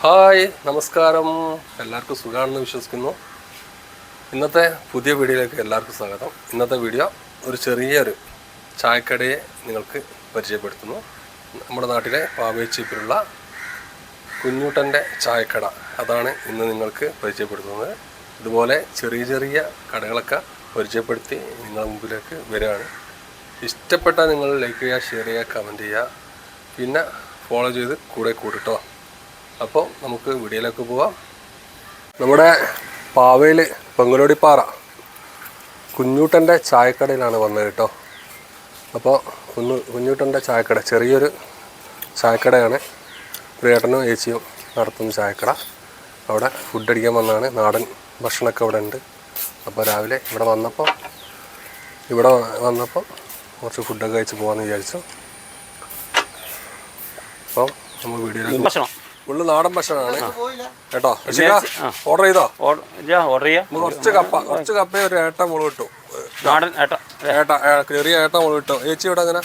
Hi നമസ്കാരം. എല്ലാവർക്കും സുഖമാണെന്ന് വിശ്വസിക്കുന്നു. ഇന്നത്തെ പുതിയ വീഡിയോയിലേക്ക് എല്ലാവർക്കും സ്വാഗതം. ഇന്നത്തെ വീഡിയോ ഒരു ചെറിയൊരു ചായക്കടയെ നിങ്ങൾക്ക് പരിചയപ്പെടുത്തുന്നു. നമ്മുടെ നാട്ടിലെ പാവേച്ചീപ്പിലുള്ള കുഞ്ഞൂട്ടന്റെ ചായക്കട. അതാണ് ഇന്ന് നിങ്ങൾക്ക് പരിചയപ്പെടുത്തുന്നത്. ഇതുപോലെ ചെറിയ ചെറിയ കടകളൊക്കെ പരിചയപ്പെടുത്തി നിങ്ങളുടെ മുമ്പിലേക്ക് വരികയാണ്. ഇഷ്ടപ്പെട്ടാൽ നിങ്ങൾ ലൈക്ക് ചെയ്യുക ഷെയർ ചെയ്യുക കമന്റ് ചെയ്യുക. പിന്നെ ഫോളോ ചെയ്ത് കൂടെ കൂടിട്ടോ. അപ്പോൾ നമുക്ക് വീഡിയോയിലേക്ക് പോവാം. നമ്മുടെ പാവയിൽ പെങ്ങലോടിപ്പാറ കുഞ്ഞൂട്ടന്റെ ചായക്കടയിലാണ് വന്നത് കേട്ടോ. അപ്പോൾ കുഞ്ഞു കുഞ്ഞൂട്ടന്റെ ചായക്കട ചെറിയൊരു ചായക്കടയാണ്. പ്രിയേട്ടനും ഏച്ചിയും നടത്തുന്ന ചായക്കട. അവിടെ ഫുഡ് അടിക്കാൻ വന്നതാണ്. നാടൻ ഭക്ഷണമൊക്കെ ഇവിടെ ഉണ്ട്. അപ്പോൾ രാവിലെ ഇവിടെ വന്നപ്പോൾ ഇവിടെ വന്നപ്പോൾ കുറച്ച് ഫുഡൊക്കെ കഴിച്ച് പോകാമെന്ന് വിചാരിച്ചു. അപ്പം നമ്മൾ വീഡിയോയിലേക്ക് ഫുള്ള് നാടൻ ഭക്ഷണമാണ് കേട്ടോ? ഓർഡർ ചെയ്തോ? ഓർഡർ ചെയ്യാം. കുറച്ച് കപ്പ കുറച്ച് കപ്പ ഒരു ഏട്ട മുളക് കിട്ടും നാടൻ ഏട്ട ഏട്ട ചെറിയ ഏട്ട മുളക് കിട്ടും ഏച്ചി ഇവിടെ അങ്ങനെ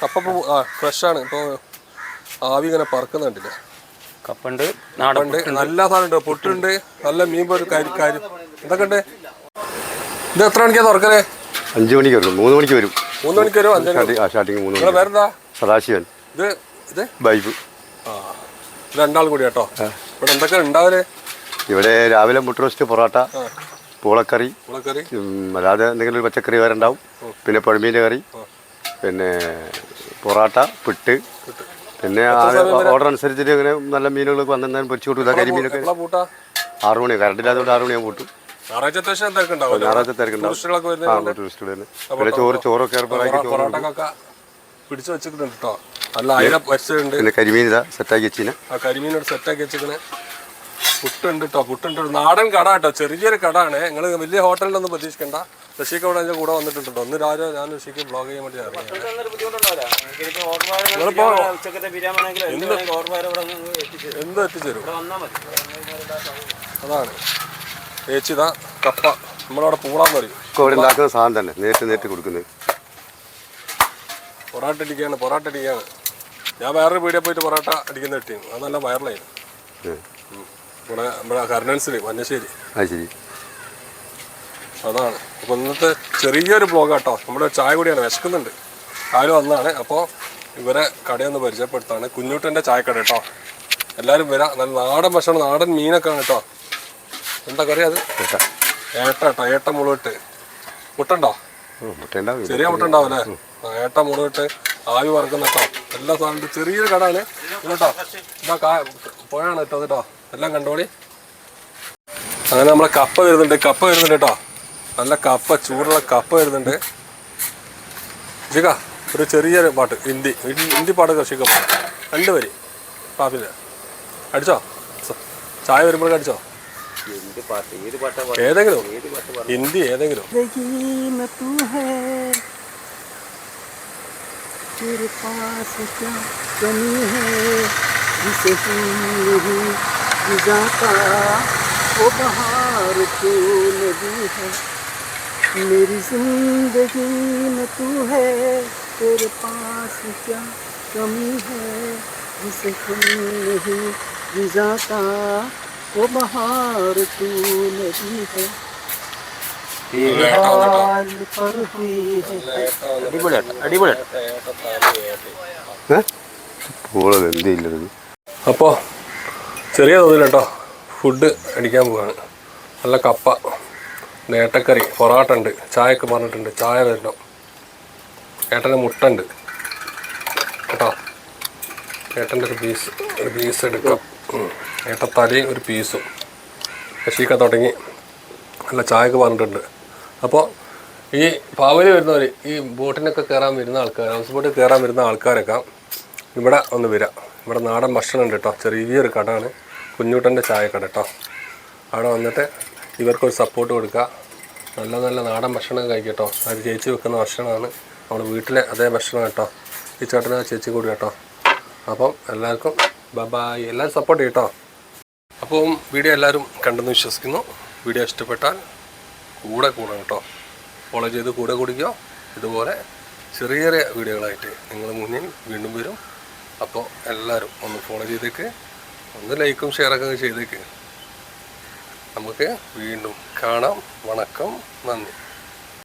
കപ്പ ഫ്രഷ് ആ ഫ്രഷാണ് ഇപ്പോൾ ആവി ഇങ്ങനെ പറക്കുന്നുണ്ടല്ലേ? കപ്പുണ്ട് നാടുണ്ട് നല്ല സാധനം ഉണ്ട് പൊട്ടുണ്ട്. നല്ല മീൻ പോലെ കാര്യം ഇതൊക്കെ എന്തൊക്കെ ഉണ്ട് ഇത് എത്ര മണിക്കാ തുറക്കലേ? അഞ്ചു മണിക്ക് വരും. മൂന്ന് മണിക്ക് വരും. മൂന്ന് മണിക്ക് വരും? അഞ്ചു സ്റ്റാർട്ടിങ് മൂന്ന് മണി വേറെന്താ സദാശിവൻ. ഇത് ഇത്? ബൈബ്. ആ ഇത് രണ്ടാളും കൂടി കേട്ടോ. ഇവിടെ എന്തൊക്കെ ഉണ്ടാവൽ? ഇവിടെ രാവിലെ മുട്ട റോസ്റ്റ് പൊറോട്ട പൂളക്കറി അല്ലാതെ എന്തെങ്കിലും പച്ചക്കറി വേറെ ഉണ്ടാവും പിന്നെ പഴമീന്റെ കറി പിന്നെ പൊറോട്ട പിട്ട് പിന്നെ ഓർഡർ അനുസരിച്ചിട്ട് ഇങ്ങനെ നല്ല മീനുകളൊക്കെ വന്നെന്നാൽ പൊരിച്ചു കൊടുക്കും ഇതാ കരിമീനൊക്കെ. ആറു മണി കറണ്ട് ഇല്ലാത്തതുകൊണ്ട് ആറ് മണിയാകുമ്പോൾ പൂട്ടും. ഞായറാഴ്ച തിരക്കുണ്ടാവും. ആ ടൂറിസ്റ്റുകൾ തന്നെ പിന്നെ ചോറ് ചോറൊക്കെ ഏർപ്പാടാക്കി ചോറ് പിടിച്ചു വെച്ചിട്ടുണ്ട് കേട്ടോ നല്ല അയില പരിസരമുണ്ട് പിന്നെ കരിമീൻ ഇതാ സെറ്റാക്കി വെച്ചിന്. ആ കരിമീനോട് സെറ്റാക്കി വെച്ചിക്കണ് പുട്ടുണ്ട് കേട്ടോ പുട്ടുണ്ട് ഒരു നാടൻ കട കേട്ടോ ചെറിയൊരു കടയാണ്. നിങ്ങൾ വലിയ ഹോട്ടലിലൊന്നും പ്രതീക്ഷിക്കണ്ട. ഋഷിക്ക് അവിടെ എന്റെ കൂടെ വന്നിട്ടുണ്ടോ ഒന്ന് രാജ ഞാൻ ഋഷിക്ക് ബ്ലോഗ് ചെയ്യാൻ വേണ്ടി അറിയാം നിങ്ങളിപ്പോ എന്ത് എത്തിച്ചേരും അതാണ്. ചേച്ചിതാ കപ്പ. നമ്മളവിടെ പൂളാന്ന് പറയും. ഒക്കെ ഇവിടെ ഉണ്ടാക്കുന്ന സാധനം തന്നെ. നേരിട്ട് നേരിട്ട് കൊടുക്കുന്നത്. പൊറാട്ട അടിക്കുകയാണ് പൊറാട്ട അടിക്കുകയാണ് ഞാൻ വേറൊരു വീഡിയോ പോയിട്ട് പൊറാട്ട അടിക്കുന്ന കിട്ടിയും അത് നല്ല വൈറലായി. ഉം. ഇവിടെ നമ്മുടെ കർണൻസിൽ മഞ്ഞശ്ശേരി ശരി. അതാണ്. അപ്പോൾ ഇന്നത്തെ ചെറിയൊരു ബ്ലോഗ് കേട്ടോ നമ്മുടെ ചായ കൂടിയാണ് വിശക്കുന്നുണ്ട്. ആരും വന്നാണ്. അപ്പോൾ ഇവരെ കടയൊന്ന് പരിചയപ്പെടുത്താണ്. കുഞ്ഞൂട്ടന്റെ ചായക്കട കേട്ടോ. എല്ലാവരും വരാം. നല്ല നാടൻ ഭക്ഷണം നാടൻ മീനൊക്കെ ആണ് കേട്ടോ. എന്താ കറി അത്? ഏട്ട. കേട്ടോ ഏട്ട മുളകിട്ട്. മുട്ടുണ്ടോ ചെറിയ മുട്ട ഉണ്ടാവും അല്ലേ ഏട്ട മുളകിട്ട് ആവി വറക്കുന്ന കേട്ടോ. എല്ലാ സാധനം ചെറിയൊരു കടയാണ് കേട്ടോ. ഇതാ കാ പുഴയാണ് ഇട്ടത് കേട്ടോ. എല്ലാം കണ്ടോളി. അങ്ങനെ നമ്മളെ കപ്പ വരുന്നുണ്ട്. കപ്പ വരുന്നുണ്ട് കേട്ടോ. നല്ല കപ്പ ചൂടുള്ള കപ്പ വരുന്നുണ്ട്. ഷിക്ക ഒരു ചെറിയൊരു പാട്ട്. ഹിന്ദി ഹിന്ദി- പാട്ട് ഷിക്ക പാട്ട് രണ്ട് വരി. അടിച്ചോ? ചായ വരുമ്പോഴേക്കും അടിച്ചോ? ഏതെങ്കിലും ഹിന്ദി ഏതെങ്കിലും जिंदगी में तू है तेरे पास क्या कमी है जिसे हम नहीं बुझाता वो बहार तू नदी है मेरी जिंदगी में तू है तेरे पास क्या कमी है जिसे हम नहीं बुझाता वो बहार तू नदी है हाल पर हुई है അടിപൊളിയാട്ടോ അടിപൊളിയാട്ടോ പൂള എന്തില്ലത് അപ്പോൾ ചെറിയ തോതിൽ കേട്ടോ ഫുഡ് അടിക്കാൻ പോവാണ് നല്ല കപ്പ നേട്ടക്കറി പൊറാട്ട ഉണ്ട് ചായയൊക്കെ പറഞ്ഞിട്ടുണ്ട് ചായ തരണം ഏട്ടൻ്റെ മുട്ട ഉണ്ട് കേട്ടോ ഏട്ടൻ്റെ ഒരു പീസ് ഒരു പീസ് എടുക്കാം ഉം. ഏട്ടത്തലയും ഒരു പീസും. ശീക്ക തുടങ്ങി. നല്ല ചായക്ക് പറഞ്ഞിട്ടുണ്ട് അപ്പോൾ ഈ പാവലി വരുന്നവർ ഈ ബോട്ടിനൊക്കെ കയറാൻ വരുന്ന ആൾക്കാർ ഹൗസ് ബോട്ടിൽ കയറാൻ വരുന്ന ആൾക്കാരൊക്കെ ഇവിടെ ഒന്ന് വരാം. ഇവിടെ നാടൻ ഭക്ഷണം ഉണ്ട് കേട്ടോ ചെറിയൊരു കടയാണ് കുഞ്ഞൂട്ടന്റെ ചായക്കട കേട്ടോ അവിടെ വന്നിട്ട് ഇവർക്കൊരു സപ്പോർട്ട് കൊടുക്കുക നല്ല നല്ല നാടൻ ഭക്ഷണം കഴിക്കട്ടോ അത് ചേച്ചി വെക്കുന്ന ഭക്ഷണമാണ്. നമ്മുടെ വീട്ടിലെ അതേ ഭക്ഷണം കേട്ടോ ഈ ചേട്ടന് ചേച്ചി കൂടി കേട്ടോ അപ്പം എല്ലാവർക്കും ബബായ് എല്ലാവരും സപ്പോർട്ട് ചെയ്യട്ടോ. അപ്പം വീഡിയോ എല്ലാവരും കണ്ടെന്ന് വിശ്വസിക്കുന്നു. വീഡിയോ ഇഷ്ടപ്പെട്ടാൽ കൂടെ കൂടെ കേട്ടോ. ഫോളോ ചെയ്ത് കൂടെ കുടിക്കുക ഇതുപോലെ ചെറിയ ചെറിയ വീഡിയോകളായിട്ട് നിങ്ങൾ മുന്നിൽ വീണ്ടും വരും. അപ്പോൾ എല്ലാവരും ഒന്ന് ഫോളോ ചെയ്തേക്ക്. ഒന്ന് ലൈക്കും ഷെയറൊക്കെ ചെയ്തേക്ക്. നമുക്ക് വീണ്ടും കാണാം. വണക്കം. നന്ദി.